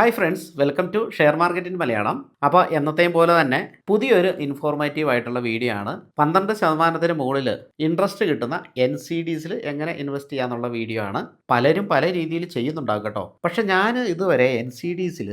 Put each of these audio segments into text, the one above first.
Hi friends welcome to share market in Malayalam അപ്പോൾ എന്നത്തെയും പോലെ തന്നെ പുതിയൊരു ഇൻഫോർമേറ്റീവ് ആയിട്ടുള്ള വീഡിയോ ആണ്. പന്ത്രണ്ട് ശതമാനത്തിന് മുകളിൽ ഇൻട്രസ്റ്റ് കിട്ടുന്ന എൻ സി ഡീസിൽ എങ്ങനെ ഇൻവെസ്റ്റ് ചെയ്യാന്നുള്ള വീഡിയോ ആണ്. പലരും പല രീതിയിൽ ചെയ്യുന്നുണ്ടാകും കേട്ടോ. പക്ഷെ ഞാൻ ഇതുവരെ എൻ സി ഡിസിൽ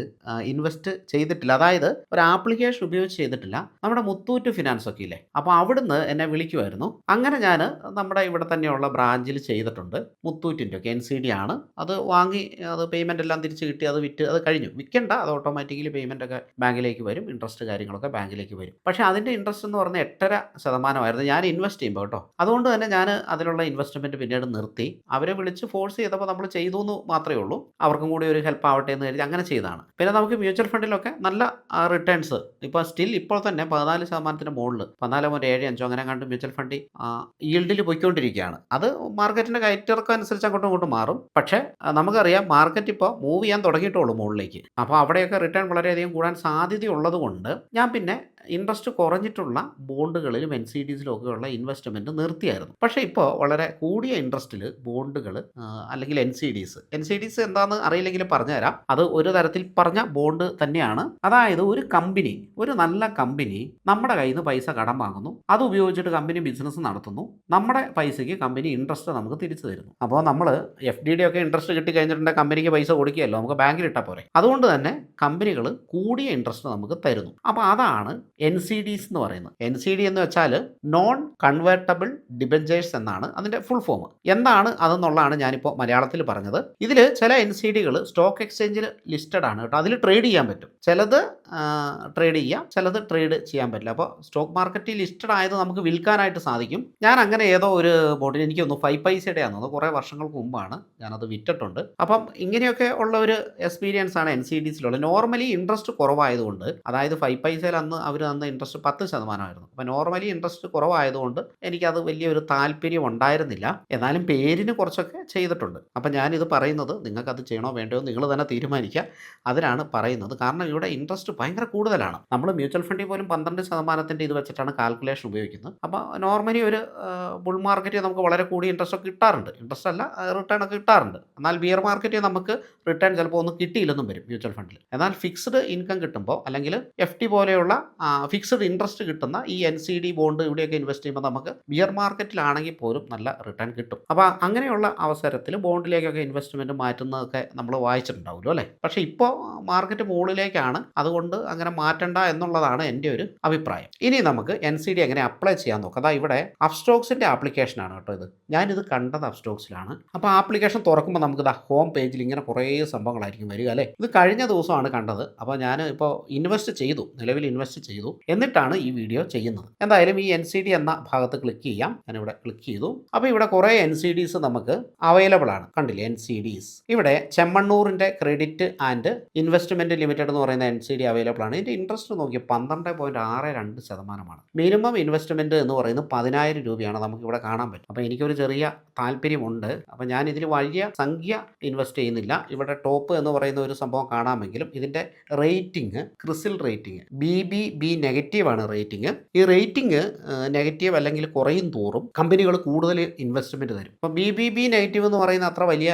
ഇൻവെസ്റ്റ് ചെയ്തിട്ടില്ല. അതായത് ഒരു ആപ്ലിക്കേഷൻ ഉപയോഗിച്ച് ചെയ്തിട്ടില്ല. നമ്മുടെ മുത്തൂറ്റ് ഫിനാൻസ് ഒക്കെ ഇല്ലേ? അപ്പോൾ അവിടുന്ന് എന്നെ വിളിക്കുമായിരുന്നു അങ്ങനെ ഞാൻ നമ്മുടെ ഇവിടെ തന്നെയുള്ള ബ്രാഞ്ചിൽ ചെയ്തിട്ടുണ്ട്. മുത്തൂറ്റിന്റെ ഒക്കെ എൻ സി ഡി ആണ്. അത് വാങ്ങി അത് പേയ്മെന്റ് എല്ലാം തിരിച്ച് കിട്ടി അത് വിറ്റ് അത് കഴിഞ്ഞു. വിൽക്കണ്ട അത് ഓട്ടോമാറ്റിക്കലി പേയ്മെന്റ് ഒക്കെ ബാങ്കിലേക്ക് വരും. ഇൻട്രസ്റ്റ് കാര്യങ്ങളൊക്കെ ബാങ്കിലേക്ക് വരും. പക്ഷെ അതിന്റെ ഇൻട്രസ്റ്റ് എന്ന് പറഞ്ഞാൽ എട്ടര ശതമാനമായിരുന്നു ഞാൻ ഇൻവെസ്റ്റ് ചെയ്യുമ്പോൾ കേട്ടോ. അതുകൊണ്ട് തന്നെ ഞാൻ അതിലുള്ള ഇൻവെസ്റ്റ്മെന്റ് പിന്നീട് നിർത്തി. അവരെ വിളിച്ച് ഫോഴ്സ് ചെയ്തപ്പോൾ നമ്മൾ ചെയ്തു എന്ന് മാത്രമേ ഉള്ളൂ. അവർക്കും കൂടി ഒരു ഹെൽപ്പ് ആവട്ടെ എന്ന് കരുതി അങ്ങനെ ചെയ്തതാണ്. പിന്നെ നമുക്ക് മ്യൂച്വൽ ഫണ്ടിലൊക്കെ നല്ല റിട്ടേൺസ് ഇപ്പോൾ സ്റ്റിൽ ഇപ്പോൾ തന്നെ പതിനാല് ശതമാനത്തിന് മുകളിൽ പതിനാല് മുതൽ ഏഴ് അഞ്ചോ അങ്ങനെ കണ്ട് മ്യൂച്വൽ ഫണ്ടി ഈൽഡിൽ പോയിക്കൊണ്ടിരിക്കുകയാണ്. അത് മാർക്കറ്റിന്റെ കയറ്റിറക്കം അനുസരിച്ച് അങ്ങോട്ടും ഇങ്ങോട്ടും മാറും. പക്ഷേ നമുക്കറിയാം മാർക്കറ്റ് ഇപ്പോൾ മൂവ് ചെയ്യാൻ തുടങ്ങിയിട്ടുള്ളൂ മുകളിലേക്ക്. അപ്പോൾ അവിടെയൊക്കെ റിട്ടേൺ വളരെയധികം കൂടാൻ സാധ്യതയുള്ളത് കൊണ്ട് ഞാൻ പിന്നെ ഇൻട്രസ്റ്റ് കുറഞ്ഞിട്ടുള്ള ബോണ്ടുകളിലും എൻ സി ഡിസിലും ഒക്കെയുള്ള ഇൻവെസ്റ്റ്മെന്റ് നിർത്തിയായിരുന്നു. പക്ഷേ ഇപ്പോൾ വളരെ കൂടിയ ഇൻട്രസ്റ്റിൽ ബോണ്ടുകൾ അല്ലെങ്കിൽ N C Ds N C Ds എന്താണെന്ന് അറിയില്ലെങ്കിൽ പറഞ്ഞുതരാം. അത് ഒരു തരത്തിൽ പറഞ്ഞ ബോണ്ട് തന്നെയാണ്. അതായത് ഒരു കമ്പനി ഒരു നല്ല കമ്പനി നമ്മുടെ കയ്യിൽ നിന്ന് പൈസ കടം വാങ്ങുന്നു. അത് ഉപയോഗിച്ചിട്ട് കമ്പനി ബിസിനസ് നടത്തുന്നു. നമ്മുടെ പൈസയ്ക്ക് കമ്പനി ഇൻട്രസ്റ്റ് നമുക്ക് തിരിച്ചു തരുന്നു. അപ്പോൾ നമ്മൾ എഫ് ഡി ഡി ഒക്കെ ഇൻട്രസ്റ്റ് കിട്ടി കഴിഞ്ഞിട്ടുണ്ടെങ്കിൽ കമ്പനിക്ക് പൈസ കൊടുക്കുകയല്ലോ. നമുക്ക് ബാങ്കിൽ ഇട്ടാൽ പോരെ. അതുകൊണ്ട് തന്നെ കമ്പനികൾ കൂടിയ ഇൻട്രസ്റ്റ് നമുക്ക് തരുന്നു. അപ്പോൾ അതാണ് എൻ സി ഡിസ് എന്ന് പറയുന്നത്. എൻ സി ഡി എന്ന് വെച്ചാൽ നോൺ കൺവേർട്ടബിൾ ഡിബഞ്ചേഴ്സ് എന്നാണ് അതിന്റെ ഫുൾ ഫോം എന്താണ് അതെന്നുള്ളതാണ് ഞാനിപ്പോൾ മലയാളത്തിൽ പറഞ്ഞത്. ഇതിൽ ചില എൻ സി ഡികൾ സ്റ്റോക്ക് എക്സ്ചേഞ്ചിൽ ലിസ്റ്റഡ് ആണ് കേട്ടോ. അതിൽ ട്രേഡ് ചെയ്യാൻ പറ്റും. ചിലത് ട്രേഡ് ചെയ്യാം ചിലത് ട്രേഡ് ചെയ്യാൻ പറ്റില്ല. അപ്പോൾ സ്റ്റോക്ക് മാർക്കറ്റിൽ ലിസ്റ്റഡ് ആയത് നമുക്ക് വിൽക്കാനായിട്ട് സാധിക്കും. ഞാൻ അങ്ങനെ ഏതോ ഒരു ബോട്ടിൽ എനിക്ക് തോന്നുന്നു ഫൈവ് പൈസയുടെ ആണെന്ന് കുറേ വർഷങ്ങൾക്ക് മുമ്പാണ് ഞാനത് വിറ്റിട്ടുണ്ട്. അപ്പം ഇങ്ങനെയൊക്കെ ഉള്ള ഒരു എക്സ്പീരിയൻസ് ആണ് എൻ സി ഡിസിലുള്ളത് നോർമലി ഇൻട്രസ്റ്റ് കുറവായതുകൊണ്ട് അതായത് ഫൈവ് പൈസയിൽ അന്ന് അവർ തന്ന ഇൻട്രസ്റ്റ് പത്ത് ശതമാനമായിരുന്നു. അപ്പോൾ നോർമലി ഇൻട്രസ്റ്റ് കുറവായതുകൊണ്ട് എനിക്കത് വലിയൊരു താല്പര്യം ഉണ്ടായിരുന്നില്ല. എന്നാലും പേരിന് കുറച്ചൊക്കെ ചെയ്തിട്ടുണ്ട്. അപ്പം ഞാനിത് പറയുന്നത് നിങ്ങൾക്കത് ചെയ്യണോ വേണ്ടയോ നിങ്ങൾ തന്നെ തീരുമാനിക്കുക. അതിനാണ് പറയുന്നത്. കാരണം ഇവിടെ ഇൻട്രസ്റ്റ് ഭയങ്കര കൂടുതലാണ്. നമ്മൾ മ്യൂച്വൽ ഫണ്ടിൽ പോലും പന്ത്രണ്ട് ശതമാനത്തിന്റെ ഇത് വെച്ചിട്ടാണ് കാൽക്കുലേഷൻ ഉപയോഗിക്കുന്നത്. അപ്പോൾ നോർമലി ഒരു ബുൾ മാർക്കറ്റിൽ നമുക്ക് വളരെ കൂടിയ ഇൻട്രസ്റ്റ് ഒക്കെ കിട്ടാറുണ്ട്. ഇൻട്രസ്റ്റ് അല്ല റിട്ടേൺ ഒക്കെ കിട്ടാറുണ്ട്. എന്നാൽ ബിയർ മാർക്കറ്റിൽ നമുക്ക് റിട്ടേൺ ചിലപ്പോൾ ഒന്നും കിട്ടിയില്ലെന്നും വരും മ്യൂച്വൽ ഫണ്ടിൽ എന്നാൽ ഫിക്സ്ഡ് ഇൻകം കിട്ടുമ്പോൾ അല്ലെങ്കിൽ എഫ് ടി പോലെയുള്ള ഫിക്സ്ഡ് ഇൻട്രസ്റ്റ് കിട്ടുന്ന ഈ എൻ സി ഡി ബോണ്ട് ഇവിടെയൊക്കെ ഇൻവെസ്റ്റ് ചെയ്യുമ്പോൾ നമുക്ക് ബിയർ മാർക്കറ്റിലാണെങ്കിൽ പോലും നല്ല റിട്ടേൺ കിട്ടും. അപ്പോൾ അങ്ങനെയുള്ള അവസരത്തിൽ ബോണ്ടിലേക്കൊക്കെ ഇൻവെസ്റ്റ്മെന്റ് മാറ്റുന്നതൊക്കെ നമ്മൾ വായിച്ചിട്ടുണ്ടാവുമല്ലോ അല്ലേ? പക്ഷേ ഇപ്പോൾ മാർക്കറ്റ് മുകളിലേക്കാണ്. അതുകൊണ്ട് അങ്ങനെ മാറ്റണ്ട എന്നുള്ളതാണ് എന്റെ ഒരു അഭിപ്രായം. ഇനി നമുക്ക് എൻ സി ഡി എങ്ങനെ അപ്ലൈ ചെയ്യാൻ നോക്കാം. അതാ ഇവിടെ അപ്സ്റ്റോക്സിന്റെ ആപ്ലിക്കേഷനാണ് കേട്ടോ ഇത്. ഞാനിത് കണ്ടത് അപ്സ്റ്റോക്സിലാണ് അപ്പോൾ ആപ്ലിക്കേഷൻ തുറക്കുമ്പോൾ നമുക്ക് ഇതാ ഹോം പേജിൽ ഇങ്ങനെ കുറേ സംഭവങ്ങളായിരിക്കും വരിക അല്ലേ? ഇത് കഴിഞ്ഞ ദിവസമാണ് കണ്ടത്. അപ്പോൾ ഞാൻ ഇപ്പോൾ ഇൻവെസ്റ്റ് ചെയ്തു. നിലവിൽ ഇൻവെസ്റ്റ് ചെയ്തു. എന്നിട്ടാണ് ഈ വീഡിയോ ചെയ്യുന്നത്. എന്തായാലും ഈ എൻ സി ഡി എന്ന ഭാഗത്ത് ക്ലിക്ക് ചെയ്യാം. ഞാനിവിടെ ക്ലിക്ക് ചെയ്തു. അപ്പോൾ ഇവിടെ കുറേ എൻ സി ഡിസ് നമുക്ക് അവൈലബിൾ ആണ്. കണ്ടില്ലേ എൻ സി ഡിസ് ഇവിടെ ചെമ്മണ്ണൂറിന്റെ ക്രെഡിറ്റ് ആൻഡ് ഇൻവെസ്റ്റ്മെന്റ് ലിമിറ്റഡ് എന്ന് പറയുന്ന എൻ സി ഡി അവൈലബിൾ ആണ്. ഇതിന്റെ ഇൻട്രസ്റ്റ് നോക്കി പന്ത്രണ്ട് പോയിന്റ് ആറ് രണ്ട് ശതമാനമാണ്. മിനിമം ഇൻവെസ്റ്റ്മെന്റ് എന്ന് പറയുന്നത് പതിനായിരം രൂപയാണ് നമുക്ക് ഇവിടെ കാണാൻ പറ്റും. അപ്പോൾ എനിക്കൊരു ചെറിയ താല്പര്യമുണ്ട്. അപ്പോൾ ഞാൻ ഇതിൽ വലിയ സംഖ്യ ഇൻവെസ്റ്റ് ചെയ്യുന്നില്ല. ഇവിടെ ടോപ്പ് എന്ന് പറയുന്ന ഒരു സംഭവം കാണാമെങ്കിലും ഇതിന്റെ rating CRISIL rating B B B negative ആണ് റേറ്റിംഗ്. ഈ റേറ്റിംഗ് നെഗറ്റീവ് അല്ലെങ്കിൽ കുറയും തോറും കമ്പനികൾ കൂടുതൽ ഇൻവെസ്റ്റ്മെന്റ് തരും. അപ്പോൾ ബി ബി ബി നെഗറ്റീവ് എന്ന് പറയുന്ന അത്ര വലിയ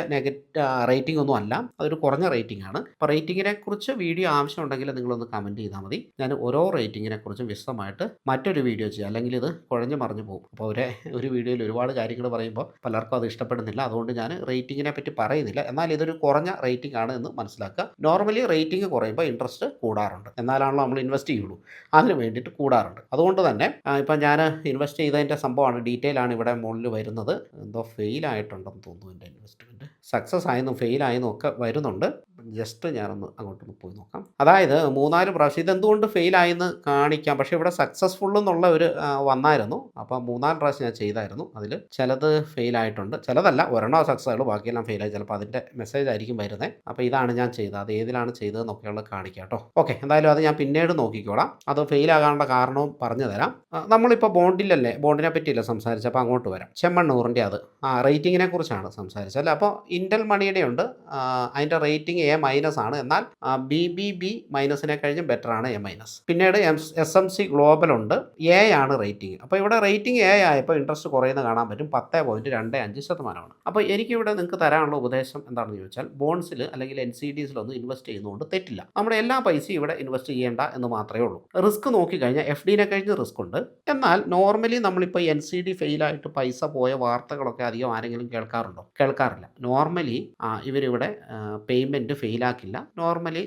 റേറ്റിംഗ് ഒന്നും അല്ല. അതൊരു കുറഞ്ഞ റേറ്റിംഗ് ആണ്. അപ്പോൾ റേറ്റിങ്ങിനെ കുറിച്ച് വീഡിയോ ആവശ്യമുണ്ടെങ്കിൽ നിങ്ങളൊന്ന് കമന്റ് ചെയ്താൽ മതി. ഞാൻ ഓരോ റേറ്റിങ്ങിനെ കുറിച്ചും വിശദമായിട്ട് മറ്റൊരു വീഡിയോ ചെയ്യാം. അല്ലെങ്കിൽ ഇത് കുഴഞ്ഞു മറിഞ്ഞു പോകും. അപ്പോൾ ഒരേ ഒരു വീഡിയോയിൽ ഒരുപാട് കാര്യങ്ങൾ പറയുമ്പോൾ പലർക്കും അത് ഇഷ്ടപ്പെടുന്നില്ല. അതുകൊണ്ട് ഞാൻ റേറ്റിങ്ങിനെ പറ്റി പറയുന്നില്ല. എന്നാൽ ഇതൊരു കുറഞ്ഞ റേറ്റിംഗ് ആണ് എന്ന് മനസ്സിലാക്കുക. നോർമലി റേറ്റിംഗ് കുറയുമ്പോൾ ഇൻട്രസ്റ്റ് കൂടാറുണ്ട്. എന്നാലാണല്ലോ നമ്മൾ ഇൻവെസ്റ്റ് ചെയ്യുള്ളൂ. അതിന് വേണ്ടിയിട്ട് കൂടാറുണ്ട്. അതുകൊണ്ട് തന്നെ ഇപ്പം ഞാൻ ഇൻവെസ്റ്റ് ചെയ്തതിന്റെ സംഭവമാണ്. ഡീറ്റെയിൽ ആണ് ഇവിടെ മുകളിൽ വരുന്നത്. എന്തോ ഫെയിൽ ആയിട്ടുണ്ടെന്ന് തോന്നുന്നു എന്റെ ഇൻവെസ്റ്റ്മെന്റ് സക്സസ് ആയെന്നും ഫെയിൽ ആയെന്നും ഒക്കെ വരുന്നുണ്ട്. ജസ്റ്റ് ഞാനൊന്ന് അങ്ങോട്ടൊന്ന് പോയി നോക്കാം. അതായത് മൂന്നാൽ പ്രാവശ്യം ഇതെന്തുകൊണ്ട് ഫെയിൽ ആയെന്ന് കാണിക്കാം. പക്ഷേ ഇവിടെ സക്സസ്ഫുൾ എന്നുള്ള ഒരു വന്നായിരുന്നു. അപ്പോൾ മൂന്നാൽ പ്രാവശ്യം ഞാൻ ചെയ്തായിരുന്നു. അതിൽ ചിലത് ഫെയിൽ ആയിട്ടുണ്ട്. ചിലതല്ല ഒരെണ്ണോ സക്സസ് ആയുള്ളൂ. ബാക്കിയെല്ലാം ഫെയിൽ ആയി. ചിലപ്പോൾ അതിന്റെ മെസ്സേജ് ആയിരിക്കും വരുന്നത് അപ്പോൾ ഇതാണ് ഞാൻ ചെയ്തത്. അത് ഏതിലാണ് ചെയ്തതെന്നൊക്കെയുള്ള കാണിക്കാം കേട്ടോ. ഓക്കെ എന്തായാലും അത് ഞാൻ പിന്നീട് നോക്കിക്കോളാം. അത് ഫെയിൽ ആകാനുള്ള കാരണവും പറഞ്ഞു തരാം. നമ്മളിപ്പോൾ ബോണ്ടിലല്ലേ? ബോണ്ടിനെ പറ്റിയില്ല സംസാരിച്ചത് അപ്പോൾ അങ്ങോട്ട് വരാം. ചെമ്മണ്ണൂറിന്റെ അത്. ആ റേറ്റിങ്ങിനെ കുറിച്ചാണ് സംസാരിച്ചത്. അല്ലേ? അപ്പോൾ ഇന്റൽ മണിയുടെ ഉണ്ട് അതിന്റെ റേറ്റിംഗ് എ മൈനസ് ആണ്. എന്നാൽ ബി ബി ബി മൈനസിനെ കഴിഞ്ഞ് ബെറ്റർ ആണ് എ മൈനസ് പിന്നീട് എസ് എം സി ഗ്ലോബൽ ഉണ്ട്. എ ആണ് റേറ്റിംഗ് അപ്പോൾ ഇവിടെ റേറ്റിംഗ് എ ആയപ്പോൾ ഇൻട്രസ്റ്റ് കുറയുന്ന കാണാൻ പറ്റും. പത്ത് പോയിന്റ് രണ്ട് അഞ്ച് ശതമാനമാണ്. അപ്പോൾ എനിക്കിവിടെ നിങ്ങൾക്ക് തരാനുള്ള ഉപദേശം എന്താണെന്ന് ചോദിച്ചാൽ ബോൺസിൽ അല്ലെങ്കിൽ എൻ സി ഡിസിലൊന്നും ഇൻവെസ്റ്റ് ചെയ്യുന്നതുകൊണ്ട് തെറ്റില്ല. നമ്മുടെ എല്ലാ പൈസയും ഇവിടെ ഇൻവെസ്റ്റ് ചെയ്യേണ്ട എന്ന് മാത്രമേ ഉള്ളൂ. റിസ്ക് നോക്കി കഴിഞ്ഞാൽ എഫ് ഡിനെ കഴിഞ്ഞ് റിസ്ക് ഉണ്ട്. എന്നാൽ നോർമലി നമ്മളിപ്പോൾ എൻ സി ഡി ഫെയിലായിട്ട് പൈസ പോയ വാർത്തകളൊക്കെ അധികം ആരെങ്കിലും കേൾക്കാറുണ്ടോ? കേൾക്കാറില്ല. നോർമലി ഇവരിവിടെ പേയ്മെന്റ് ഫെയിലാക്കില്ല. നോർമലി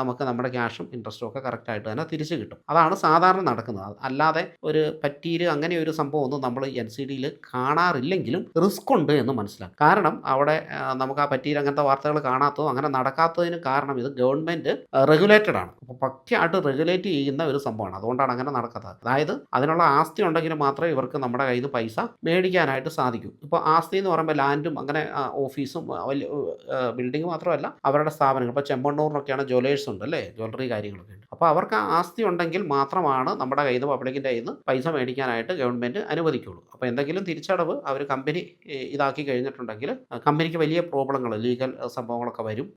നമുക്ക് നമ്മുടെ ക്യാഷും ഇൻട്രസ്റ്റും ഒക്കെ കറക്റ്റായിട്ട് തന്നെ തിരിച്ചു കിട്ടും. അതാണ് സാധാരണ നടക്കുന്നത്. അല്ലാതെ ഒരു പറ്റീര് അങ്ങനെ ഒരു സംഭവം ഒന്നും നമ്മൾ എൻ സി ഡിയിൽ കാണാറില്ലെങ്കിലും റിസ്ക് ഉണ്ട് എന്ന് മനസ്സിലാക്കും. കാരണം അവിടെ നമുക്ക് ആ പറ്റീര് അങ്ങനത്തെ വാർത്തകൾ കാണാത്തതും അങ്ങനെ നടക്കാത്തതിന് കാരണം ഇത് ഗവൺമെന്റ് റെഗുലേറ്റഡ് ആണ്. അപ്പോൾ പക്കയായിട്ട് റെഗുലേറ്റ് ചെയ്യുന്ന ഒരു സംഭവമാണ്. അതുകൊണ്ടാണ് അങ്ങനെ നടക്കാത്തത്. അതായത് അതിനുള്ള ആസ്തി ഉണ്ടെങ്കിൽ മാത്രമേ ഇവർക്ക് നമ്മുടെ കയ്യിൽ നിന്ന് പൈസ മേടിക്കാനായിട്ട് സാധിക്കൂ. ഇപ്പോൾ ആസ്തി എന്ന് പറയുമ്പോൾ ലാൻഡും അങ്ങനെ ഓഫീസും ബിൽഡിംഗ് മാത്രമല്ല അവരുടെ സ്ഥാപനങ്ങൾ. ഇപ്പോൾ ചെമ്പണ്ണൂറിനൊക്കെയാണ് ജ്വല്ലേഴ്സ് ഉണ്ട് അല്ലേ? ജ്വല്ലറി കാര്യങ്ങളൊക്കെ ഉണ്ട്. അപ്പോൾ അവർക്ക് ആസ്തി ഉണ്ടെങ്കിൽ മാത്രമാണ് നമ്മുടെ കയ്യിൽ നിന്ന് പബ്ലിക്കിന്റെ കയ്യിൽ നിന്ന് പൈസ മേടിക്കാനായിട്ട് ഗവൺമെന്റ് അനുവദിക്കുള്ളൂ അപ്പോൾ എന്തെങ്കിലും തിരിച്ചടവ് അവർ കമ്പനി ഇതാക്കി കഴിഞ്ഞിട്ടുണ്ടെങ്കിൽ കമ്പനിക്ക് വലിയ പ്രോബ്ലങ്ങൾ ലീഗൽ സംഭവങ്ങളൊക്കെ വരും.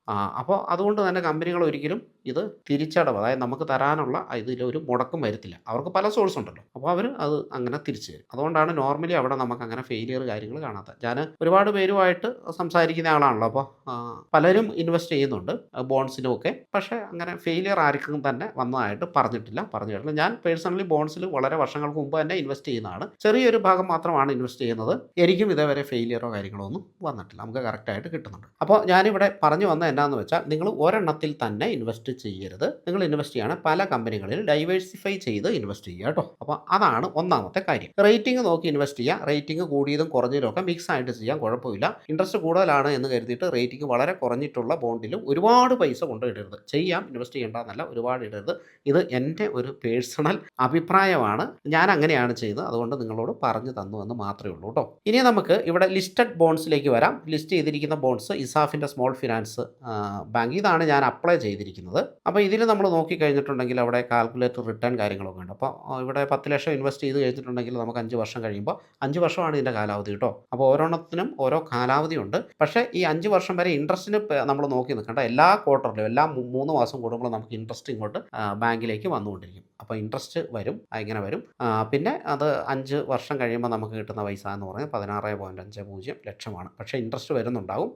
അപ്പോൾ അതുകൊണ്ട് തന്നെ കമ്പനികൾ ഒരിക്കലും ഇത് തിരിച്ചടവ് അതായത് നമുക്ക് തരാനുള്ള ഇതിലൊരു മുടക്കം വരത്തില്ല. അവർക്ക് പല സോഴ്സ് ഉണ്ടല്ലോ. അപ്പോൾ അവർ അത് അങ്ങനെ തിരിച്ചു തരും. അതുകൊണ്ടാണ് നോർമലി അവിടെ നമുക്ക് അങ്ങനെ ഫെയിലിയർ കാര്യങ്ങൾ കാണാത്തത്. ഞാൻ ഒരുപാട് പേരുമായിട്ട് സംസാരിക്കുന്ന ആളാണല്ലോ. അപ്പോൾ പലരും ഇൻവെസ്റ്റ് ചെയ്യുന്നുണ്ട്. ബോൺസിലും ഒക്കെ. പക്ഷേ അങ്ങനെ ഫെയിലിയർ ആർക്കും തന്നെ വന്നതായിട്ട് പറഞ്ഞിട്ടില്ല. പറഞ്ഞു കേട്ടില്ല. ഞാൻ പേഴ്സണലി ബോൺസിൽ വളരെ വർഷങ്ങൾക്ക് മുമ്പ് തന്നെ ഇൻവെസ്റ്റ് ചെയ്യുന്നതാണ്. ചെറിയൊരു ഭാഗം മാത്രമാണ് ഇൻവെസ്റ്റ് ചെയ്യുന്നത്. എനിക്കും ഇതേവരെ ഫെയിലിയറോ കാര്യങ്ങളോ ഒന്നും വന്നിട്ടില്ല. നമുക്ക് കറക്റ്റായിട്ട് കിട്ടുന്നുണ്ട്. അപ്പോൾ ഞാനിവിടെ പറഞ്ഞു വന്ന എന്നാന്ന് വെച്ചാൽ നിങ്ങൾ ഒരെണ്ണത്തിൽ തന്നെ ഇൻവെസ്റ്റ് ചെയ്യരുത്. നിങ്ങൾ ഇൻവെസ്റ്റ് ചെയ്യണം പല കമ്പനികളിൽ ഡൈവേഴ്സിഫൈ ചെയ്ത് ഇൻവെസ്റ്റ് ചെയ്യുക കേട്ടോ. അപ്പോൾ അതാണ് ഒന്നാമത്തെ കാര്യം. റേറ്റിംഗ് നോക്കി ഇൻവെസ്റ്റ് ചെയ്യുക. റേറ്റിംഗ് കൂടിയതും കുറഞ്ഞതും ഒക്കെ മിക്സ് ആയിട്ട് ചെയ്യാൻ കുഴപ്പമില്ല. ഇൻട്രസ്റ്റ് കൂടുതലാണ് എന്ന് കരുതിയിട്ട് റേറ്റിംഗ് വളരെ കുറഞ്ഞിട്ടുള്ള ബോണ്ടിലും ഒരുപാട് പൈസ കൊണ്ടിടരുത് ചെയ്യാം ഇൻവെസ്റ്റ് ചെയ്യേണ്ടതെന്നല്ല ഒരുപാട് ഇടരുത്. ഇത് എന്റെ ഒരു പേഴ്സണൽ അഭിപ്രായമാണ്. ഞാൻ അങ്ങനെയാണ് ചെയ്തത്. അതുകൊണ്ട് നിങ്ങളോട് പറഞ്ഞു തന്നു എന്ന് മാത്രമേ ഉള്ളൂ കേട്ടോ. ഇനി നമുക്ക് ഇവിടെ ലിസ്റ്റഡ് ബോൺസിലേക്ക് വരാം. ലിസ്റ്റ് ചെയ്തിരിക്കുന്ന ബോൺസ് ഇസാഫിന്റെ സ്മോൾ ഫിനാൻസ് ബാങ്ക് ഇതാണ് ഞാൻ അപ്ലൈ ചെയ്തിരിക്കുന്നത്. അപ്പോൾ ഇതിൽ നമ്മൾ നോക്കി കഴിഞ്ഞിട്ടുണ്ടെങ്കിൽ അവിടെ കാൽക്കുലേറ്റർ റിട്ടേൺ കാര്യങ്ങളൊക്കെ ഉണ്ട്. അപ്പോൾ ഇവിടെ പത്ത് ലക്ഷം ഇൻവെസ്റ്റ് ചെയ്ത് കഴിഞ്ഞിട്ടുണ്ടെങ്കിൽ നമുക്ക് അഞ്ച് വർഷം കഴിയുമ്പോൾ അഞ്ച് വർഷമാണ് ഇതിന്റെ കാലാവധി കേട്ടോ. അപ്പോൾ ഓരോണത്തിനും ഓരോ കാലാവധിയുണ്ട് പക്ഷേ ഈ അഞ്ച് വർഷം വരെ ഇൻട്രസ്റ്റിന് നമ്മൾ നോക്കി നിൽക്കേണ്ട എല്ലാ ക്വാർട്ടറിലും എല്ലാ മൂന്ന് മാസം കൂടുമ്പോൾ നമുക്ക് ഇൻട്രസ്റ്റ് ഇങ്ങോട്ട് ബാങ്കിലേക്ക് വന്നുകൊണ്ടിരിക്കും. അപ്പോൾ ഇൻട്രസ്റ്റ് വരും ഇങ്ങനെ വരും. പിന്നെ അത് അഞ്ച് വർഷം കഴിയുമ്പോൾ നമുക്ക് കിട്ടുന്ന പൈസ എന്ന് പറഞ്ഞാൽ പതിനാറ് പോയിന്റ് അഞ്ച് പൂജ്യം ലക്ഷമാണ്. പക്ഷേ ഇൻട്രസ്റ്റ് വരുന്നുണ്ടാകും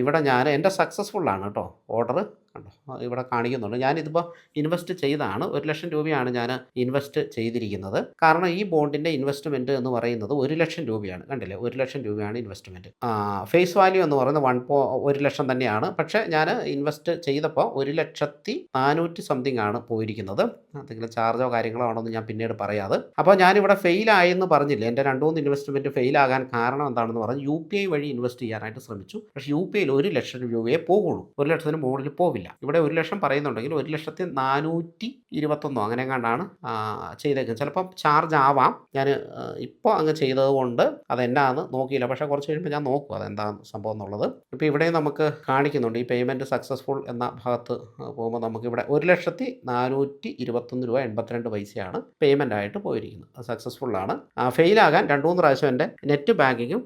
ഇവിടെ ഞാൻ എന്റെ സക്സസ്ഫുള്ളാണ് കേട്ടോ. ഓർഡർ കണ്ടോ? ഇവിടെ കാണിക്കുന്നുണ്ട്. ഞാനിതിപ്പോൾ ഇൻവെസ്റ്റ് ചെയ്താണ്. ഒരു ലക്ഷം രൂപയാണ് ഞാൻ ഇൻവെസ്റ്റ് ചെയ്തിരിക്കുന്നത്. കാരണം ഈ ബോണ്ടിന്റെ ഇൻവെസ്റ്റ്മെന്റ് എന്ന് പറയുന്നത് ഒരു ലക്ഷം രൂപയാണ്. കണ്ടില്ലേ? ഒരു ലക്ഷം രൂപയാണ് ഇൻവെസ്റ്റ്മെന്റ് ഫേസ് വാല്യൂ എന്ന് പറയുന്നത് വൺ പോ ഒരു ലക്ഷം തന്നെയാണ്. പക്ഷേ ഞാൻ ഇൻവെസ്റ്റ് ചെയ്തപ്പോൾ ഒരു ലക്ഷത്തി നാനൂറ്റി സംതിങ് ആണ് പോയിരിക്കുന്നത്. എന്തെങ്കിലും ചാർജോ കാര്യങ്ങളോ ആണോ എന്ന് ഞാൻ പിന്നീട് പറയാതെ. അപ്പോൾ ഞാനിവിടെ ഫെയിലായെന്ന് പറഞ്ഞില്ലേ? എന്റെ രണ്ട് മൂന്ന് ഇൻവെസ്റ്റ്മെന്റ് ഫെയിലാകാൻ കാരണം എന്താണെന്ന് പറഞ്ഞ് യു പി ഐ വഴി ഇൻവെസ്റ്റ് ചെയ്യാനായിട്ട് ശ്രമിച്ചു. പക്ഷേ യു പി ഐയിൽ ഒരു ലക്ഷം രൂപയെ പോകുള്ളൂ ഒരു ലക്ഷത്തിന് മുകളിൽ പോവില്ല. ഇവിടെ ഒരു ലക്ഷം പറയുന്നുണ്ടെങ്കിൽ ഒരു ലക്ഷത്തി നാനൂറ്റി ഇരുപത്തൊന്നോ അങ്ങനെ കണ്ടാണ് ചെയ്തേക്കുന്നത്. ചിലപ്പം ചാർജ് ആവാം. ഞാൻ ഇപ്പോൾ അങ്ങ് ചെയ്തത് കൊണ്ട് നോക്കിയില്ല. പക്ഷേ കുറച്ച് കഴിയുമ്പോൾ ഞാൻ നോക്കും അതെന്താണ് സംഭവം എന്നുള്ളത്. ഇപ്പോൾ ഇവിടെ നമുക്ക് കാണിക്കുന്നുണ്ട് ഈ പേയ്മെന്റ് സക്സസ്ഫുൾ എന്ന ഭാഗത്ത് പോകുമ്പോൾ നമുക്കിവിടെ ഒരു ലക്ഷത്തി നാനൂറ്റി ഇരുപത്തൊന്ന് രൂപ എൺപത്തിരണ്ട് പൈസയാണ് പേയ്മെന്റ് ആയിട്ട് പോയിരിക്കുന്നത്. സക്സസ്ഫുൾ ആണ്. ഫെയിലാകാൻ രണ്ട് മൂന്ന് പ്രാവശ്യം എന്റെ നെറ്റ് ബാങ്കിങ്ങും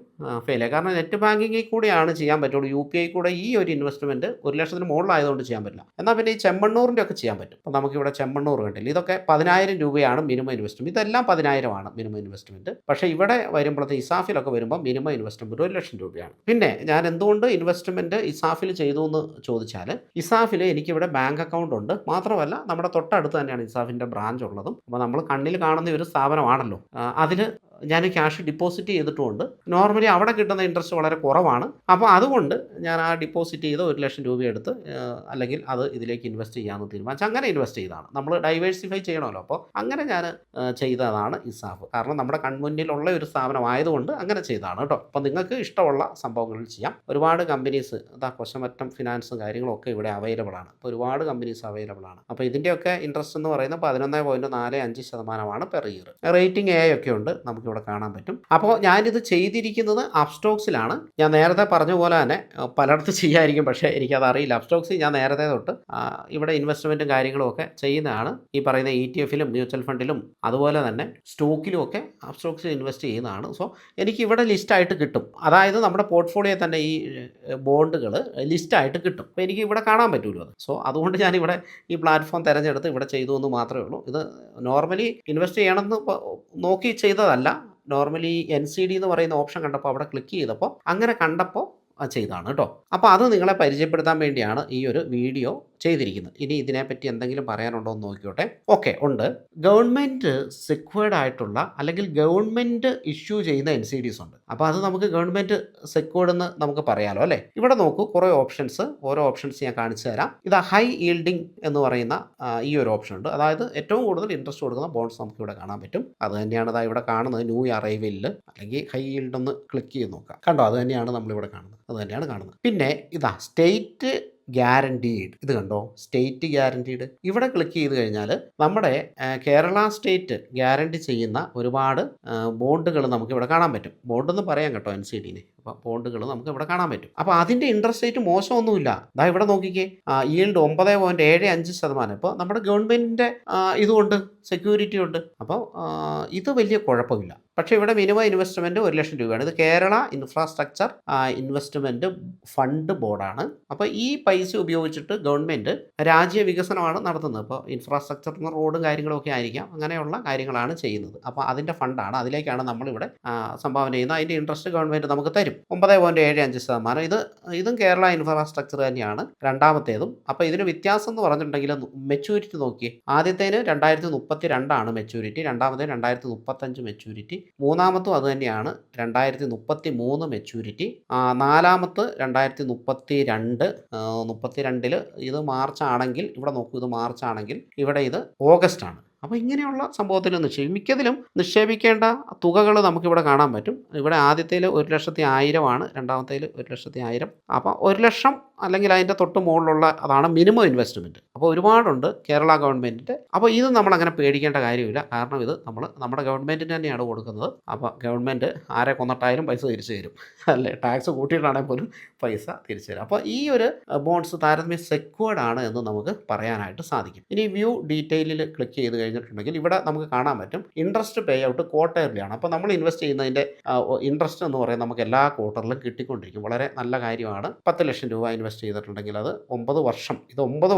ഫെയിലായി കാരണം നെറ്റ് ബാങ്കിങ്ങിൽ കൂടെയാണ് ചെയ്യാൻ പറ്റുള്ളൂ. യു പി ഐ കൂടെ ഈ ഒരു ഇൻവെസ്റ്റ്മെന്റ് ഒരു ലക്ഷത്തിന് മുകളിലായതുകൊണ്ട് ചെയ്യാൻ പറ്റില്ല. എന്നാൽ പിന്നെ ഈ ചെമ്മണ്ണൂറിന്റെ ഒക്കെ ചെയ്യാൻ പറ്റും. അപ്പോൾ നമുക്കിവിടെ ചെമ്മണ്ണൂർ കണ്ടില്ല? ഇതൊക്കെ പതിനായിരം രൂപയാണ് മിനിമം ഇൻവെസ്റ്റ്മെന്റ്. ഇതെല്ലാം പതിനായിരമാണ് മിനിമം ഇൻവെസ്റ്റ്മെന്റ്. പക്ഷേ ഇവിടെ വരുമ്പോഴത്തെ ഇസാഫിലൊക്കെ വരുമ്പോൾ മിനിമം ഇൻവെസ്റ്റ്മെന്റ് ഒരു ലക്ഷം രൂപയാണ്. പിന്നെ ഞാൻ എന്തുകൊണ്ട് ഇൻവെസ്റ്റ്മെന്റ് ഇസാഫിൽ ചെയ്തു എന്ന് ചോദിച്ചാൽ ഇസാഫിൽ എനിക്കിവിടെ ബാങ്ക് അക്കൗണ്ട് ഉണ്ട്. മാത്രമല്ല നമ്മുടെ തൊട്ടടുത്ത് തന്നെയാണ് ഇസാഫിന്റെ ബ്രാഞ്ച് ഉള്ളതും. അപ്പോൾ നമ്മൾ കണ്ണിൽ കാണുന്ന ഒരു സ്ഥാപനമാണല്ലോ. അതിൽ ഞാൻ ക്യാഷ് ഡിപ്പോസിറ്റ് ചെയ്തിട്ടുമുണ്ട്. നോർമലി അവിടെ കിട്ടുന്ന ഇൻട്രസ്റ്റ് വളരെ കുറവാണ്. അപ്പോൾ അതുകൊണ്ട് ഞാൻ ആ ഡിപ്പോസിറ്റ് ചെയ്ത് ഒരു ലക്ഷം രൂപ എടുത്ത് അല്ലെങ്കിൽ അത് ഇതിലേക്ക് ഇൻവെസ്റ്റ് ചെയ്യാമെന്ന് തീരുമാനിച്ചു. അങ്ങനെ ഇൻവെസ്റ്റ് ചെയ്താണ് നമ്മൾ ഡൈവേഴ്സിഫൈ ചെയ്യണമല്ലോ. അപ്പോൾ അങ്ങനെ ഞാൻ ചെയ്തതാണ് ഇസാഫ് കാരണം നമ്മുടെ കൺമുന്നിലുള്ള ഒരു സ്ഥാപനം ആയതുകൊണ്ട് അങ്ങനെ ചെയ്തതാണ് കേട്ടോ. അപ്പോൾ നിങ്ങൾക്ക് ഇഷ്ടമുള്ള സംഭവങ്ങളിൽ ചെയ്യാം. ഒരുപാട് കമ്പനീസ് അതാ കൊശമറ്റം ഫിനാൻസും കാര്യങ്ങളൊക്കെ ഇവിടെ അവൈലബിൾ ആണ്. അപ്പോൾ ഒരുപാട് കമ്പനീസ് അവൈലബിൾ ആണ്. അപ്പോൾ ഇതിന്റെയൊക്കെ ഇൻട്രസ്റ്റ് എന്ന് പറയുന്നത് പതിനൊന്ന് പോയിന്റ് നാല് അഞ്ച് ശതമാനമാണ് പെർ ഇയർ റേറ്റിംഗ് എ ഒക്കെ ഉണ്ട്. നമുക്ക് നമുക്കിവിടെ കാണാൻ പറ്റും. അപ്പോൾ ഞാനിത് ചെയ്തിരിക്കുന്നത് അപ്സ്റ്റോക്സിലാണ് ഞാൻ നേരത്തെ പറഞ്ഞ പോലെ തന്നെ പലയിടത്ത് ചെയ്യായിരിക്കും പക്ഷേ എനിക്കത് അറിയില്ല അപ്സ്റ്റോക്സിൽ ഞാൻ നേരത്തെ തൊട്ട് ഇവിടെ ഇൻവെസ്റ്റ്മെന്റും കാര്യങ്ങളും ഒക്കെ ചെയ്യുന്നതാണ്. ഈ പറയുന്ന ഇ ടി എഫിലും മ്യൂച്വൽ ഫണ്ടിലും അതുപോലെ തന്നെ സ്റ്റോക്കിലും ഒക്കെ അപ്സ്റ്റോക്സിൽ ഇൻവെസ്റ്റ് ചെയ്യുന്നതാണ്. സോ എനിക്ക് ഇവിടെ ലിസ്റ്റായിട്ട് കിട്ടും. അതായത് നമ്മുടെ പോർട്ട്ഫോളിയോ തന്നെ ഈ ബോണ്ടുകൾ ലിസ്റ്റായിട്ട് കിട്ടും. അപ്പോൾ എനിക്ക് ഇവിടെ കാണാൻ പറ്റുമല്ലോ അത്. സോ അതുകൊണ്ട് ഞാൻ ഇവിടെ ഈ പ്ലാറ്റ്ഫോം തിരഞ്ഞെടുത്ത് ഇവിടെ ചെയ്തു എന്ന് മാത്രമേ ഉള്ളൂ. ഇത് നോർമലി ഇൻവെസ്റ്റ് ചെയ്യണമെന്ന് നോക്കി ചെയ്തതല്ല. നോർമലി എൻ സി ഡി എന്ന് പറയുന്ന ഓപ്ഷൻ കണ്ടപ്പോൾ അവിടെ ക്ലിക്ക് ചെയ്തപ്പോൾ അങ്ങനെ കണ്ടപ്പോൾ ചെയ്താണ് കേട്ടോ. അപ്പോൾ അത് നിങ്ങളെ പരിചയപ്പെടുത്താൻ വേണ്ടിയാണ് ഈ ഒരു വീഡിയോ ചെയ്തിരിക്കുന്നത്. ഇനി ഇതിനെപ്പറ്റി എന്തെങ്കിലും പറയാനുണ്ടോ എന്ന് നോക്കിയോട്ടെ ഓക്കെ ഉണ്ട്. ഗവൺമെന്റ് സെക്വേർഡ് ആയിട്ടുള്ള അല്ലെങ്കിൽ ഗവൺമെന്റ് ഇഷ്യൂ ചെയ്യുന്ന എൻ സി ഡീസ് ഉണ്ട്. അപ്പോൾ അത് നമുക്ക് ഗവൺമെന്റ് സെക്വേർഡ് എന്ന് നമുക്ക് പറയാലോ അല്ലേ? ഇവിടെ നോക്കൂ കുറേ ഓപ്ഷൻസ് ഓരോ ഓപ്ഷൻസ് ഞാൻ കാണിച്ചു തരാം. ഇത് ഹൈ ഈൽഡിംഗ് എന്ന് പറയുന്ന ഈ ഒരു ഓപ്ഷൻ ഉണ്ട്. അതായത് ഏറ്റവും കൂടുതൽ ഇൻട്രസ്റ്റ് കൊടുക്കുന്ന ബോൺസ് നമുക്ക് ഇവിടെ കാണാൻ പറ്റും. അത് തന്നെയാണ് ഇതാ ഇവിടെ കാണുന്നത്. ന്യൂ അറൈവലിൽ അല്ലെങ്കിൽ ഹൈ ഈൽഡ് ഒന്ന് ക്ലിക്ക് ചെയ്ത് നോക്കാം. കണ്ടോ? അത് തന്നെയാണ് നമ്മളിവിടെ കാണുന്നത്. അത് തന്നെയാണ് കാണുന്നത്. പിന്നെ ഇതാ സ്റ്റേറ്റ് ഗ്യാരണ്ടീഡ് ഇത് കണ്ടോ? സ്റ്റേറ്റ് ഗ്യാരണ്ടീഡ് ഇവിടെ ക്ലിക്ക് ചെയ്ത് കഴിഞ്ഞാൽ നമ്മുടെ കേരള സ്റ്റേറ്റ് ഗ്യാരണ്ടി ചെയ്യുന്ന ഒരുപാട് ബോണ്ടുകൾ നമുക്ക് ഇവിടെ കാണാൻ പറ്റും. ബോണ്ടെന്ന് പറയാം കേട്ടോ എൻ സി ഡിനെ ബോണ്ടുകൾ നമുക്ക് ഇവിടെ കാണാൻ പറ്റും. അപ്പോൾ അതിന്റെ ഇൻട്രസ്റ്റ് റേറ്റ് മോശമൊന്നുമില്ല. ദാ ഇവിടെ നോക്കിക്കേ. ഈൽഡ് ഒമ്പത് പോയിന്റ് ഏഴ് അഞ്ച് ശതമാനം. ഇപ്പോൾ നമ്മുടെ ഗവൺമെന്റിന്റെ ഇതുകൊണ്ട് സെക്യൂരിറ്റി ഉണ്ട് അപ്പോൾ ഇത് വലിയ കുഴപ്പമില്ല. പക്ഷേ ഇവിടെ മിനിമം ഇൻവെസ്റ്റ്മെന്റ് ഒരു ലക്ഷം രൂപയാണ്. ഇത് കേരള ഇൻഫ്രാസ്ട്രക്ചർ ഇൻവെസ്റ്റ്മെന്റ് ഫണ്ട് ബോർഡാണ്. അപ്പോൾ ഈ പൈസ ഉപയോഗിച്ചിട്ട് ഗവൺമെന്റ് രാജ്യ വികസനമാണ് നടത്തുന്നത്. ഇപ്പോൾ ഇൻഫ്രാസ്ട്രക്ചർ റോഡും കാര്യങ്ങളൊക്കെ ആയിരിക്കാം. അങ്ങനെയുള്ള കാര്യങ്ങളാണ് ചെയ്യുന്നത്. അപ്പോൾ അതിന്റെ ഫണ്ടാണ് അതിലേക്കാണ് നമ്മളിവിടെ സംഭാവന ചെയ്യുന്നത്. അതിന്റെ ഇൻട്രസ്റ്റ് ഗവൺമെന്റ് നമുക്ക് തരും. ഒമ്പത് പോയിന്റ് ഏഴ് അഞ്ച് ശതമാനം. ഇത് ഇതും കേരള ഇൻഫ്രാസ്ട്രക്ചർ തന്നെയാണ് രണ്ടാമത്തേതും. അപ്പോൾ ഇതിന് വ്യത്യാസം എന്ന് പറഞ്ഞിട്ടുണ്ടെങ്കിൽ മെച്യൂരിറ്റി നോക്കി ആദ്യത്തേന് രണ്ടായിരത്തി മുപ്പത്തി രണ്ടാണ് മെച്യൂരിറ്റി രണ്ടാമത്തേന് രണ്ടായിരത്തി മുപ്പത്തഞ്ച് മെച്യൂരിറ്റി മൂന്നാമത്തും അത് തന്നെയാണ് രണ്ടായിരത്തി മുപ്പത്തി മൂന്ന് മെച്യൂരിറ്റി നാലാമത്ത് രണ്ടായിരത്തി മുപ്പത്തി രണ്ട് മുപ്പത്തി രണ്ടിൽ ഇത് മാർച്ച് ആണെങ്കിൽ ഇവിടെ നോക്കൂ ഇത് മാർച്ച് ആണെങ്കിൽ ഇവിടെ ഇത് ഓഗസ്റ്റ് ആണ് അപ്പോൾ ഇങ്ങനെയുള്ള സംഭവത്തിൽ നിക്ഷേപം മിക്കതിലും നിക്ഷേപിക്കേണ്ട തുകകൾ നമുക്കിവിടെ കാണാൻ പറ്റും. ഇവിടെ ആദ്യത്തേൽ ഒരു ലക്ഷത്തി ആയിരമാണ് രണ്ടാമത്തേൽ ഒരു ലക്ഷത്തി ആയിരം. അപ്പോൾ ഒരു ലക്ഷം അല്ലെങ്കിൽ അതിന്റെ തൊട്ട് മുകളിലുള്ള അതാണ് മിനിമം ഇൻവെസ്റ്റ്മെന്റ് അപ്പോൾ ഒരുപാടുണ്ട് കേരള ഗവൺമെന്റിന്റെ. അപ്പോൾ ഇത് നമ്മൾ അങ്ങനെ പേടിക്കേണ്ട കാര്യമില്ല. കാരണം ഇത് നമ്മൾ നമ്മുടെ ഗവൺമെന്റിന് തന്നെയാണ് കൊടുക്കുന്നത്. അപ്പോൾ ഗവൺമെന്റ് ആരെ കൊന്നിട്ടായാലും പൈസ തിരിച്ചു തരും. അല്ലേ? ടാക്സ് കൂട്ടിയിട്ടാണെങ്കിൽ പോലും പൈസ തിരിച്ചു തരും. അപ്പോൾ ഈ ഒരു ബോൺസ് താരതമ്യം സെക്യൂർഡ് ആണ് എന്ന് നമുക്ക് പറയാനായിട്ട് സാധിക്കും. ഇനി വ്യൂ ഡീറ്റെയിലിൽ ക്ലിക്ക് ചെയ്ത് കഴിഞ്ഞിട്ടുണ്ടെങ്കിൽ ഇവിടെ നമുക്ക് കാണാൻ പറ്റും. ഇൻട്രസ്റ്റ് പേ ഔട്ട് ക്വാർട്ടർലിയാണ്. അപ്പോൾ നമ്മൾ ഇൻവെസ്റ്റ് ചെയ്യുന്നതിന്റെ ഇൻട്രസ്റ്റ് എന്ന് പറയുന്നത് നമുക്ക് എല്ലാ ക്വാർട്ടറിലും കിട്ടിക്കൊണ്ടിരിക്കും. വളരെ നല്ല കാര്യമാണ്. പത്ത് ലക്ഷം രൂപ ഇൻവെസ്റ്റ് ചെയ്തിട്ടുണ്ടെങ്കിൽ അത് ഒമ്പത് വർഷം ഇത് ഒമ്പത്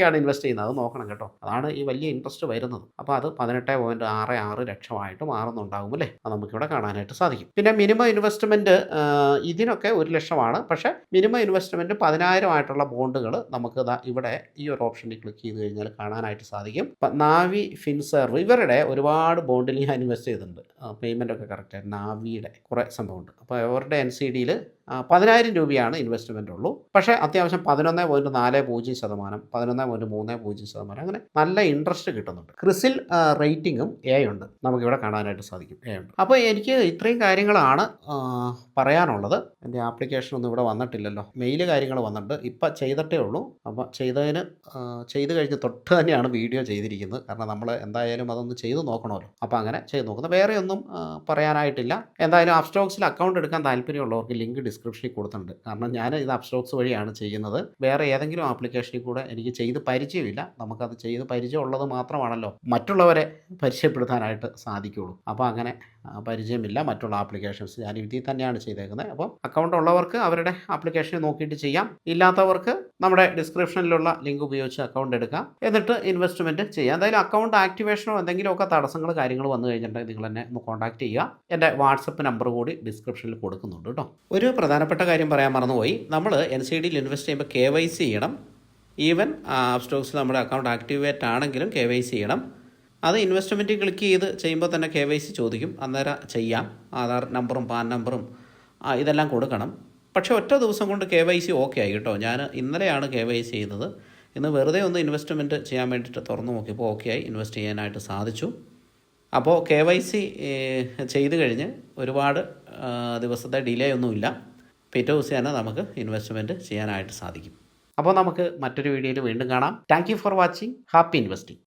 വർഷത്തേക്കാണ് ഇൻവെസ്റ്റ് ചെയ്യുന്നത്? അത് നോക്കണം കേട്ടോ. അതാണ് ഈ വലിയ ഇൻട്രസ്റ്റ് വരുന്നത്. അപ്പോൾ അത് പതിനെട്ട് പോയിന്റ് ആറ് ആറ് ലക്ഷമായിട്ട് മാറുന്നുണ്ടാകും അല്ലേ? അത് നമുക്കിവിടെ കാണാനായിട്ട് സാധിക്കും. പിന്നെ മിനിമം ഇൻവെസ്റ്റ്മെന്റ് ഇതിനൊക്കെ ഒരു ലക്ഷമാണ്. പക്ഷേ മിനിമം ഇൻവെസ്റ്റ്മെന്റ് പതിനായിരം ആയിട്ടുള്ള ബോണ്ടുകൾ നമുക്ക് ഇവിടെ ഈ ഒരു ഓപ്ഷനിൽ ക്ലിക്ക് ചെയ്ത് കഴിഞ്ഞാൽ കാണാനായിട്ട് സാധിക്കും. നാവി ഫിൻസർവ് ഇവരുടെ ഒരുപാട് ബോണ്ടിൽ ഞാൻ ഇൻവെസ്റ്റ് ചെയ്തിട്ടുണ്ട്. പേയ്മെന്റ് ഒക്കെ കറക്റ്റ് നാവിയുടെ കുറേ സംഭവമുണ്ട് അപ്പോൾ അവരുടെ എൻ സി ഡിയിൽ പതിനായിരം രൂപയാണ് ഇൻവെസ്റ്റ്മെന്റ് ഉള്ളൂ. പക്ഷേ അത്യാവശ്യം പതിനൊന്ന് പോയിന്റ് നാല് പൂജ്യം ശതമാനം പതിനൊന്ന് പോയിന്റ് മൂന്ന് പൂജ്യം ശതമാനം. അങ്ങനെ നല്ല ഇൻട്രസ്റ്റ് കിട്ടുന്നുണ്ട്. ക്രിസിൽ റേറ്റിംഗും എ ഉണ്ട്. നമുക്കിവിടെ കാണാനായിട്ട് സാധിക്കും. എ ഉണ്ട്. അപ്പോൾ എനിക്ക് ഇത്രയും കാര്യങ്ങളാണ് പറയാനുള്ളത്. എന്റെ ആപ്ലിക്കേഷൻ ഒന്നും ഇവിടെ വന്നിട്ടില്ലല്ലോ. മെയിൽ കാര്യങ്ങൾ വന്നിട്ടുണ്ട്. ഇപ്പം ചെയ്തിട്ടേ ഉള്ളൂ. അപ്പോൾ ചെയ്തതിന് ചെയ്തു കഴിഞ്ഞ് തൊട്ട് തന്നെയാണ് വീഡിയോ ചെയ്തിരിക്കുന്നത്. കാരണം നമ്മൾ എന്തായാലും അതൊന്ന് ചെയ്ത് നോക്കണമല്ലോ. അപ്പോൾ അങ്ങനെ ചെയ്ത് നോക്കുന്നത് വേറെ ഒന്നും പറയാനായിട്ടില്ല. എന്തായാലും അപ്സ്റ്റോക്സിൽ അക്കൗണ്ട് എടുക്കാൻ താല്പര്യമുള്ളവർക്ക് ലിങ്ക് ഡിസ്ക്രിപ്ഷനിൽ കൊടുത്തിട്ടുണ്ട്. കാരണം ഞാൻ ഇത് അപ്സ്റ്റോക്സ് വഴിയാണ് ചെയ്യുന്നത്. വേറെ ഏതെങ്കിലും ആപ്ലിക്കേഷനിൽ കൂടെ എനിക്ക് ചെയ്ത് പരിചയമില്ല. നമുക്കത് ചെയ്ത് പരിചയമുള്ളത് മാത്രമാണല്ലോ. മറ്റുള്ളവരെ പരിചയപ്പെടുത്താനായിട്ട് സാധിക്കുകയുള്ളൂ. അപ്പോൾ അങ്ങനെ പരിചയമില്ല. മറ്റുള്ള ആപ്ലിക്കേഷൻസ് ഞാൻ ഇതിൽ തന്നെയാണ് ചെയ്തേക്കുന്നത്. അപ്പോൾ അക്കൗണ്ട് ഉള്ളവർക്ക് അവരുടെ ആപ്ലിക്കേഷൻ നോക്കിയിട്ട് ചെയ്യാം. ഇല്ലാത്തവർക്ക് നമ്മുടെ ഡിസ്ക്രിപ്ഷനിലുള്ള ലിങ്ക് ഉപയോഗിച്ച് അക്കൗണ്ട് എടുക്കാം. എന്നിട്ട് ഇൻവെസ്റ്റ്മെന്റ് ചെയ്യാം. എന്തായാലും അക്കൗണ്ട് ആക്ടിവേഷനോ എന്തെങ്കിലുമൊക്കെ തടസ്സങ്ങൾ കാര്യങ്ങൾ വന്നു കഴിഞ്ഞിട്ടുണ്ടെങ്കിൽ നിങ്ങൾ എന്നെ ഒന്ന് കോൺടാക്ട് ചെയ്യുക. എന്റെ വാട്സപ്പ് നമ്പർ കൂടി ഡിസ്ക്രിപ്ഷനിൽ കൊടുക്കുന്നുണ്ട് കേട്ടോ. ഒരു പ്രധാനപ്പെട്ട കാര്യം പറയാൻ മറന്നുപോയി. നമ്മൾ എൻ സി ഡിയിൽ ഇൻവെസ്റ്റ് ചെയ്യുമ്പോൾ കെ വൈ സി ചെയ്യണം. ഈവൻ ആപ്പ് സ്റ്റോക്സിൽ നമ്മുടെ അക്കൗണ്ട് ആക്ടിവേറ്റ് ആണെങ്കിലും കെ വൈ സി ചെയ്യണം. അത് ഇൻവെസ്റ്റ്മെന്റ് ക്ലിക്ക് ചെയ്ത് ചെയ്യുമ്പോൾ തന്നെ കെ വൈ സി ചോദിക്കും. അന്നേരം ചെയ്യാം. ആധാർ നമ്പറും പാൻ നമ്പറും ഇതെല്ലാം കൊടുക്കണം. പക്ഷേ ഒറ്റ ദിവസം കൊണ്ട് കെ വൈ സി ഓക്കെ ആയി കേട്ടോ. ഞാൻ ഇന്നലെയാണ് കെ വൈ സി ചെയ്തത്. ഇന്ന് വെറുതെ ഒന്ന് ഇൻവെസ്റ്റ്മെന്റ് ചെയ്യാൻ വേണ്ടിയിട്ട് തുറന്നു നോക്കിയപ്പോൾ ഓക്കെ ആയി. ഇൻവെസ്റ്റ് ചെയ്യാനായിട്ട് സാധിച്ചു. അപ്പോൾ കെ വൈ സി ചെയ്ത് കഴിഞ്ഞ് ഒരുപാട് ദിവസത്തെ ഡിലേ ഒന്നുമില്ല. പിറ്റേ ദിവസം തന്നെ നമുക്ക് ഇൻവെസ്റ്റ്മെന്റ് ചെയ്യാനായിട്ട് സാധിക്കും. അപ്പോൾ നമുക്ക് മറ്റൊരു വീഡിയോയിൽ വീണ്ടും കാണാം. Thank for watching happy investing